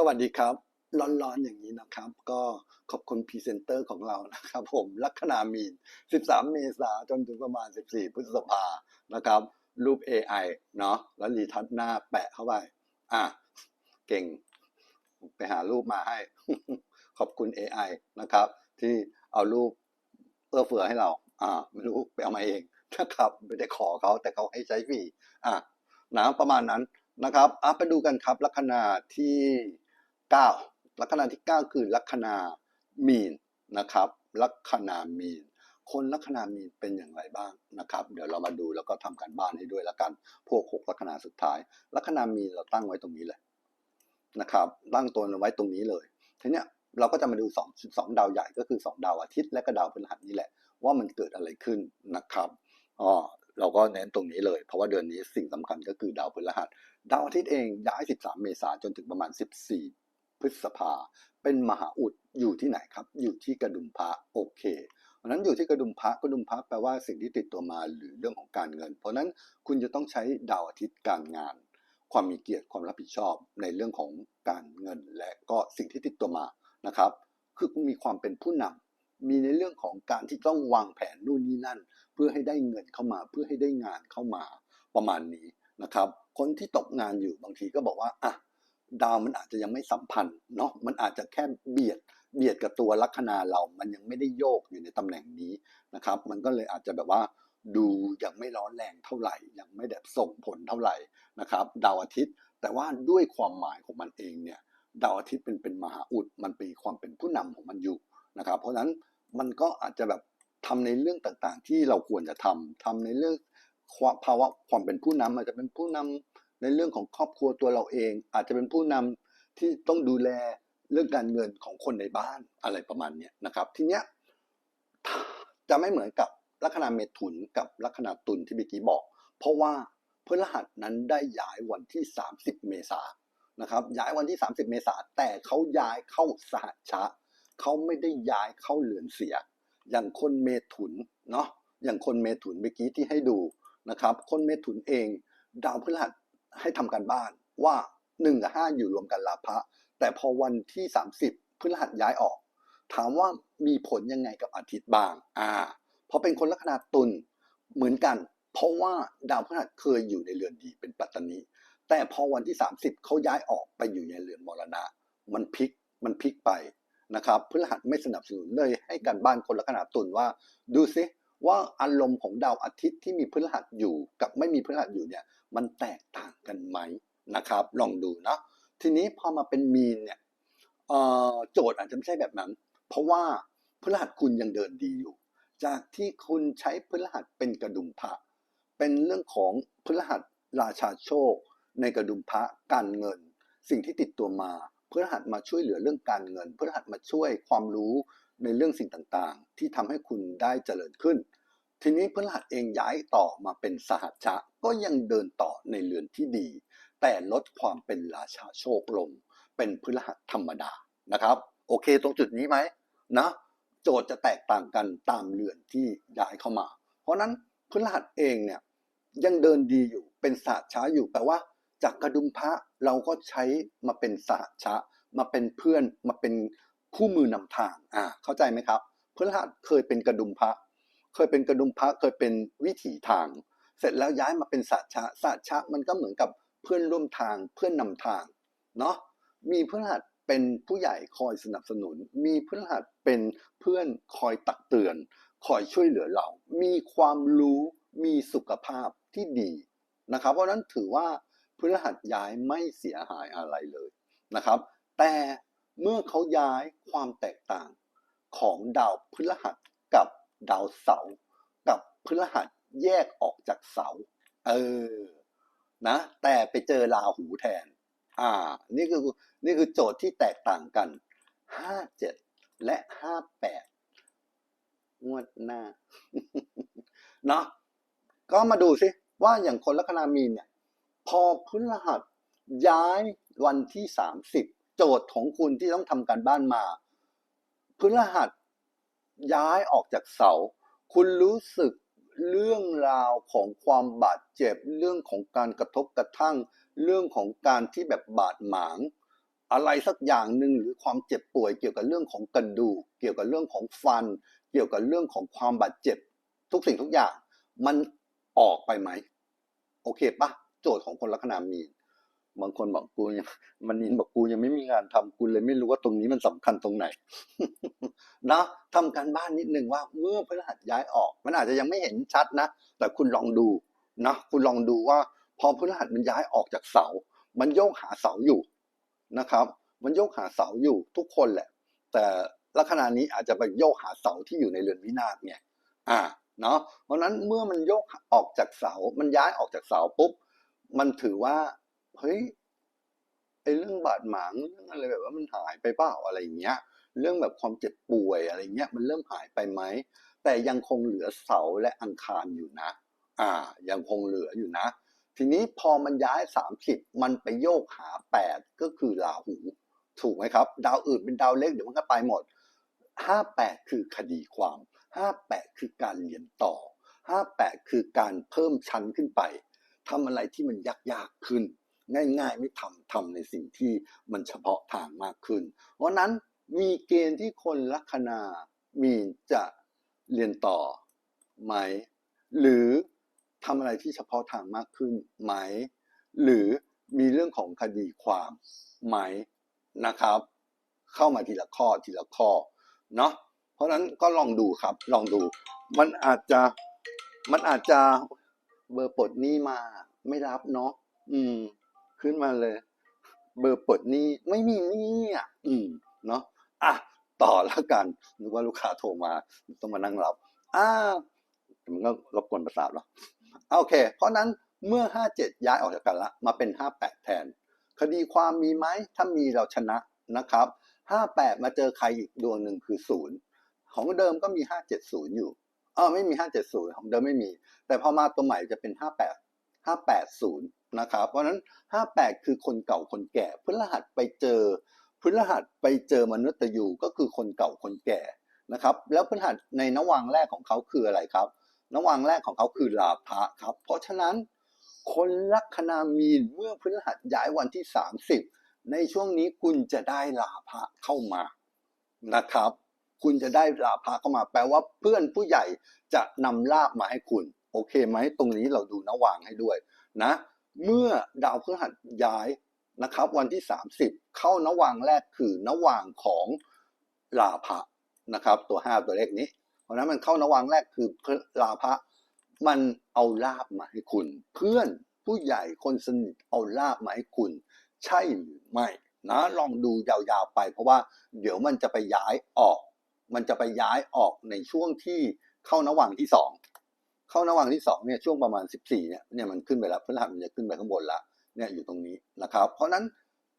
สวัสดีครับ ร้อนๆอย่างนี้นะครับ ก็ขอบคุณพรีเซนเตอร์ของเรานะครับ ผมลัคนามีน 13 เมษาจนถึงประมาณ 14 พฤษภานะครับ รูป AI เนาะแล้วรีทัชหน้าแปะเข้าไป อะ เก่ง ไปหารูปมาให้ ขอบคุณ AI นะครับ ที่เอารูปเอื้อเฟือให้เรา อ่า ไม่รู้ไปเอามาเองนะครับไม่ได้ขอเขาแต่เขาให้ใช้ฟรีอะนะประมาณนั้นนะครับอะไปดูกันครับลัคนาที่ 9 ลัคนาที่ 9 คือลัคนามีนนะครับลัคนามีน คนลัคนามีนเป็นอย่างไรบ้างนะครับ เดี๋ยวเรามาดูแล้วก็ทำการบ้านให้ด้วยละกัน พวกหกลัคนาสุดท้าย ลัคนามีนเราตั้งไว้ตรงนี้เลยนะครับตั้งตัวไว้ตรงนี้เลยทีเนี้ยเราก็จะมาดูสองสองดาวใหญ่ก็คือสองดาวอาทิตย์และก็ดาวพฤหัสนี่แหละ ว่ามันเกิดอะไรขึ้นนะครับอ๋อเราก็เน้นตรงนี้เลย เพราะว่าเดือนนี้สิ่งสำคัญก็คือดาวพฤหัส ดาวอาทิตย์เองย้าย 13 เมษายนจนถึงประมาณ 14 พฤษภา เป็นมหาอุดอยู่ที่ไหนครับ อยู่ที่กระดุมพระโอเคเพราะนั้นอยู่ที่กระดุมพระกระดุมพระแปลว่าสิ่งที่ติดตัวมาหรือเรื่องของการเงิน เพราะนั้นคุณจะต้องใช้ดาวอาทิตย์การงาน ความมีเกียรติความรับผิดชอบในเรื่องของการเงิน และก็สิ่งที่ติดตัวมานะครับ คือมีความเป็นผู้นำมีในเรื่องของการที่ต้องวางแผนนู่นนี่นั่น เพื่อให้ได้เงินเข้ามาเพื่อให้ได้งานเข้ามาประมาณนี้นะครับ คนที่ตกงานอยู่บางทีก็บอกว่าอะ ดาวมันอาจจะยังไม่สัมพันธ์เนาะมันอาจจะแค่เบียดเบียดกับตัวลัคนาเรา มันยังไม่ได้โยกอยู่ในตำแหน่งนี้นะครับ มันก็เลยอาจจะแบบว่าดูยังไม่ร้อนแรงเท่าไหร่ ยังไม่แบบส่งผลเท่าไหร่นะครับ ดาวอาทิตย์ แต่ว่าด้วยความหมายของมันเองเนี่ยดาวอาทิตย์เป็นเป็นมหาอุดมันเป็นความเป็นผู้นำของมันอยู่นะครับ เพราะฉะนั้นมันก็อาจจะแบบทำในเรื่องต่างๆ ที่เราควรจะทำทำในเรื่องภาวะความเป็นผู้นำอาจจะเป็นผู้นำ ในเรื่องของครอบครัวตัวเราเอง อาจจะเป็นผู้นำที่ต้องดูแลเรื่องการเงินของคนในบ้านอะไรประมาณนี้นะครับ ทีเนี้ยจะไม่เหมือนกับลัคนาเมถุนกับลัคนาตุลที่เมื่อกี้บอก เพราะว่าพฤหัสนั้นได้ย้ายวันที่ 30 เมษานะครับ ย้ายวันที่ 30 เมษาแต่เขาย้ายเข้าสหัชชะเขาไม่ได้ย้ายเข้าเรือนเสีย อย่างคนเมถุนเนาะอย่างคนเมถุนเมื่อกี้ที่ให้ดูนะครับ คนเมถุนเอง ดาวพฤหัส ให้ทำการบ้านว่า 1 กับ 5 อยู่รวมกันลาภะแต่พอวันที่ 30พฤหัสย้ายออก ถามว่ามีผลยังไงกับอาทิตย์บ้างอ่าเพราะเป็นคนลัคนาตุลเหมือนกัน เพราะว่าดาวพฤหัสเคยอยู่ในเรือนดีเป็นปัตตานีแต่พอวันที่ 30เขาย้ายออกไปอยู่ในเรือนมรณะ มันพลิกมันพลิกไปนะครับพฤหัสไม่สนับสนุนเลยให้การบ้านคนลัคนาตุลว่า ดูซิ ว่าอารมณ์ของดาวอาทิตย์ที่มีพฤหัสอยู่กับไม่มีพฤหัสอยู่เนี่ยมันแตกต่างกันไหมนะครับ ลองดูเนาะทีนี้พอมาเป็นมีนเนี่ยโจทย์อาจจะไม่ใช่แบบนั้น เพราะว่าพฤหัสคุณยังเดินดีอยู่ จากที่คุณใช้พฤหัสเป็นกระดุมพระเป็นเรื่องของพฤหัสราชาโชค ในกระดุมพระการเงิน สิ่งที่ติดตัวมาพฤหัสมาช่วยเหลือเรื่องการเงินพฤหัสมาช่วยความรู้ ในเรื่องสิ่งต่างๆ ที่ทำให้คุณได้เจริญขึ้น ทีนี้พฤหัสเองย้ายต่อมาเป็นสหัชชะก็ยังเดินต่อในเรือนที่ดี แต่ลดความเป็นราชาโชคลง เป็นพฤหัสธรรมดานะครับ โอเคตรงจุดนี้ไหมนะ โจทย์จะแตกต่างกันตามเรือนที่ย้ายเข้ามา เพราะนั้นพฤหัสเองเนี่ยยังเดินดีอยู่เป็นสหัชชะอยู่แปลว่า จากกระดุมพระเราก็ใช้มาเป็นสหัชชะมาเป็นเพื่อนมาเป็น คู่มือนำทางอ่าเข้าใจไหมครับพฤหัสเคยเป็นกระดุมพระ เคยเป็นกระดุมพระเคยเป็นวิถีทาง เสร็จแล้วย้ายมาเป็นสัจฉะสัจฉะมันก็เหมือนกับเพื่อนร่วมทางเพื่อนนำทางเนาะมีพฤหัสเป็นผู้ใหญ่คอยสนับสนุน มีพฤหัสเป็นเพื่อนคอยตักเตือน คอยช่วยเหลือเรา มีความรู้มีสุขภาพที่ดีนะครับ เพราะนั้นถือว่าพฤหัสย้ายไม่เสียหายอะไรเลยนะครับ แต่ เมื่อเขาย้ายความแตกต่างของดาวพฤหัสกับดาวเสาร์กับพฤหัสแยกออกจากเสาเออนะ แต่ไปเจอราหูแทน อ่า นี่คือนี่คือโจทย์ที่แตกต่างกันห้าเจ็ดและห้าแปดงวดหน้าเนาะก็มาดูสิว่าอย่างคนลัคนามีนเนี่ย พอพฤหัสย้ายวันที่สามสิบ โจทย์ของคุณที่ต้องทำการบ้านมาพฤหัสย้ายออกจากเสา คุณรู้สึกเรื่องราวของความบาดเจ็บ เรื่องของการกระทบกระทั่ง เรื่องของการที่แบบบาดหมาง อะไรสักอย่างหนึ่งหรือความเจ็บป่วยเกี่ยวกับเรื่องของกระดูกเกี่ยวกับเรื่องของฟัน เกี่ยวกับเรื่องของความบาดเจ็บ ทุกสิ่งทุกอย่าง มันออกไปไหม โอเคปะโจทย์ของคนลัคนามีน บางคนบอกกูยังมันนินบอกกูยังไม่มีงานทำกูเลยไม่รู้ว่าตรงนี้มันสำคัญตรงไหนนะทำการบ้านนิดนึงว่าเมื่อพฤหัสย้ายออก มันอาจจะยังไม่เห็นชัดนะแต่คุณลองดูนะคุณลองดูว่า พอพฤหัสมันย้ายออกจากเสา มันโยกหาเสาอยู่นะครับ มันโยกหาเสาอยู่ทุกคนแหละ แต่ลัคนานี้อาจจะไปโยกหาเสาที่อยู่ในเรือนวินาศเนี่ยอ่าเนาะเพราะนั้นเมื่อมันโยกออกจากเสา มันย้ายออกจากเสาปุ๊บ มันถือว่า เฮ้ยไอ้เรื่องบาดหมางเรื่องอะไรแบบว่ามันหายไปเปล่าอะไรอย่างเงี้ย เรื่องแบบความเจ็บป่วยอะไรเงี้ยมันเริ่มหายไปไหมแต่ยังคงเหลือเสาและอังคารอยู่นะ อ่า ยังคงเหลืออยู่นะ ทีนี้พอมันย้ายสามสิบมันไปโยกหาแปดก็คือราหู ถูกไหมครับ ดาวอื่นเป็นดาวเล็กเดี๋ยวมันก็ไปหมดห้าแปดคือคดีความห้าแปดคือการเรียนต่อห้าแปดคือการเพิ่มชั้นขึ้นไปทำอะไรที่มันยากๆขึ้น ง่าย ๆ ไม่ทำทำในสิ่งที่มันเฉพาะทางมากขึ้น เพราะนั้นมีเกณฑ์ที่คนลัคนามีจะเรียนต่อไหม หรือทำอะไรที่เฉพาะทางมากขึ้นไหม หรือมีเรื่องของคดีความไหมนะครับ เข้ามาทีละข้อทีละข้อเนาะเพราะฉะนั้นก็ลองดูครับลองดู มันอาจจะมันอาจจะเบอร์ปลดหนี้มาไม่รับเนาะอืม ขึ้นมาเลย เบอร์ปลดหนี้ไม่มีหนี้อะอืมเนาะอะต่อแล้วกันนึกว่าลูกค้าโทรมาต้องมานั่งรับอ่ามันก็รบกวนประสาทหรอโอเค เพราะนั้นเมื่อห้าเจ็ดย้ายออกจากกันละมาเป็นห้าแปดแทน คดีความมีไหมถ้ามีเราชนะนะครับห้าแปดมาเจอใครอีกดวงหนึ่งคือศูนย์ของเดิมก็มีห้าเจ็ดศูนย์อยู่เออไม่มีห้าเจ็ดศูนย์ของเดิมไม่มี แต่พอมาตัวใหม่จะเป็นห้าแปดห้าแปดศูนะครับ เพราะฉะนั้นห้าแปดคือคนเก่าคนแก่พฤหัสไปเจอพฤหัสไปเจอมนุษย์ยูก็คือคนเก่าคนแก่นะครับ แล้วพฤหัสในนวังแรกของเขาคืออะไรครับนวังแรกของเขาคือลาภะครับ เพราะฉะนั้น คนลัคนามีนเมื่อพฤหัสย้ายวันที่ 30 ในช่วงนี้คุณจะได้ลาภะเข้ามานะครับ คุณจะได้ลาภะเข้ามา แปลว่าเพื่อนผู้ใหญ่จะนำลาบมาให้คุณ โอเคไหมตรงนี้เราดูนวางให้ด้วยนะ เมื่อดาวพฤหัสย้ายนะครับ วันที่ 30 เข้านวางแรกคือนวางของลาภะนะครับ ตัว 5 ตัวเลขนี้ เพราะฉะนั้นมันเข้านวางแรกคือลาภะมันเอาลาบมาให้คุณ เพื่อนผู้ใหญ่คนสนิทเอาลาบมาให้คุณ ใช่หรือไม่นะลองดูยาวๆไป เพราะว่าเดี๋ยวมันจะไปย้ายออก มันจะไปย้ายออกในช่วงที่เข้านวังที่สอง เข้านวังที่สองเนี่ยช่วงประมาณสิบสี่เนี่ยเนี่ยมันขึ้นไปแล้วพฤหัสมันจะขึ้นไปข้างบนละเนี่ยอยู่ตรงนี้นะครับ เพราะนั้น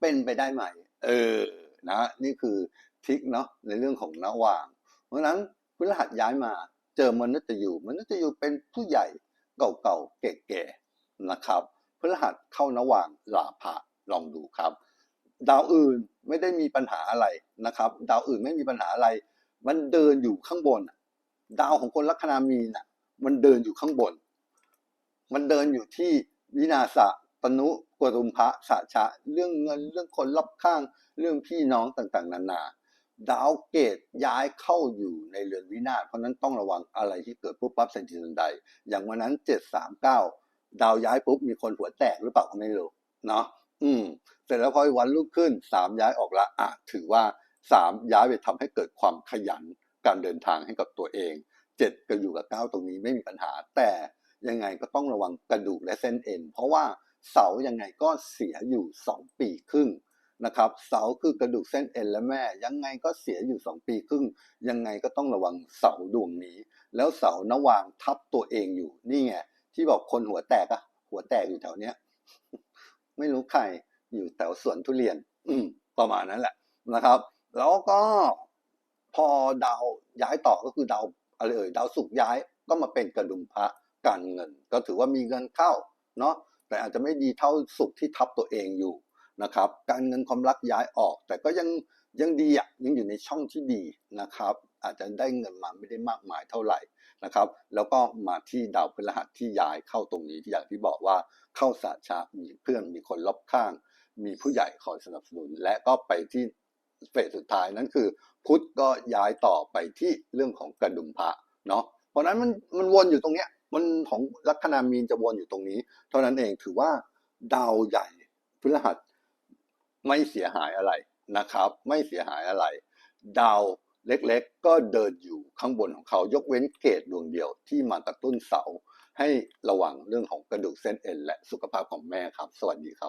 เป็นไปได้ไหมเออนะนี่คือทิกเนาะในเรื่องของนวาง เพราะฉะนั้นพฤหัสย้ายมาเจอมนุษย์ยูมนุษย์ยูเป็นผู้ใหญ่เก่าๆแก่ๆนะครับพฤหัสเข้านวางลาภะลองดูครับ ดาวอื่นไม่ได้มีปัญหาอะไรนะครับ ดาวอื่นไม่มีปัญหาอะไร มันเดินอยู่ข้างบน ดาวของคนลัคนามีน่ะ มันเดินอยู่ข้างบน มันเดินอยู่ที่วินาศะตนุกรุมพระสะชะ เรื่องเงินเรื่องคนรอบข้าง เรื่องพี่น้องต่างๆ นานาดาวเกตย้ายเข้าอยู่ในเรือนวินาศเพราะนั้นต้องระวังอะไรที่เกิดปุ๊บปั๊บทันทีทันใด อย่างวันนั้นเจ็ดสามเก้าดาวย้ายปุ๊บมีคนหัวแตกหรือเปล่าก็ไม่รู้เนาะอืม เสร็จแล้วพอวันรุ่งขึ้นสามย้ายออกละอะถือว่าสามย้ายไปทำให้เกิดความขยันการเดินทางให้กับตัวเอง เจ็ดก็อยู่กับเก้าตรงนี้ไม่มีปัญหา แต่ยังไงก็ต้องระวังกระดูกและเส้นเอ็น เพราะว่าเสายังไงก็เสียอยู่สองปีครึ่งนะครับเสาคือกระดูกเส้นเอ็นและแม่ ยังไงก็เสียอยู่สองปีครึ่ง ยังไงก็ต้องระวังเสาดวงนี้ แล้วเสานวางทับตัวเองอยู่นี่ไงที่บอกคนหัวแตกอะหัวแตกอยู่แถวเนี้ยไม่รู้ใครอยู่แถวสวนทุเรียน อืประมาณนั้นแหละนะครับ แล้วก็พอดาวย้ายต่อก็คือดาว อะไรเอ่ยดาวศุกร์ย้ายก็มาเป็นกระดุมพระการเงิน ก็ถือว่ามีเงินเข้าเนาะแต่อาจจะไม่ดีเท่าศุกร์ที่ทับตัวเองอยู่นะครับการเงินความรักย้ายออก แต่ก็ยังยังดีอะยังอยู่ในช่องที่ดีนะครับ อาจจะได้เงินมาไม่ได้มากมายเท่าไหร่นะครับ แล้วก็มาที่ดาวพฤหัสที่ย้ายเข้าตรงนี้ที่อย่างที่บอกว่าเข้าสาชามีเพื่อนมีคนรอบข้าง มีผู้ใหญ่คอยสนับสนุน และก็ไปที่เฟสสุดท้ายนั่นคือพุทธก็ย้ายต่อไปที่เรื่องของกระดุมพระเนาะเพราะนั้นมันมันวนอยู่ตรงเนี้ยมันของลัคนามีนจะวนอยู่ตรงนี้ เท่านั้นเองถือว่าดาวใหญ่พฤหัสไม่เสียหายอะไรนะครับ ไม่เสียหายอะไร ดาวเล็กๆ ก็เดินอยู่ข้างบนของเขายกเว้นเกตดวงเดียวที่มากระตุ้นเสาให้ระวังเรื่องของกระดูกเส้นเอ็นและสุขภาพของแม่ครับ สวัสดีครับ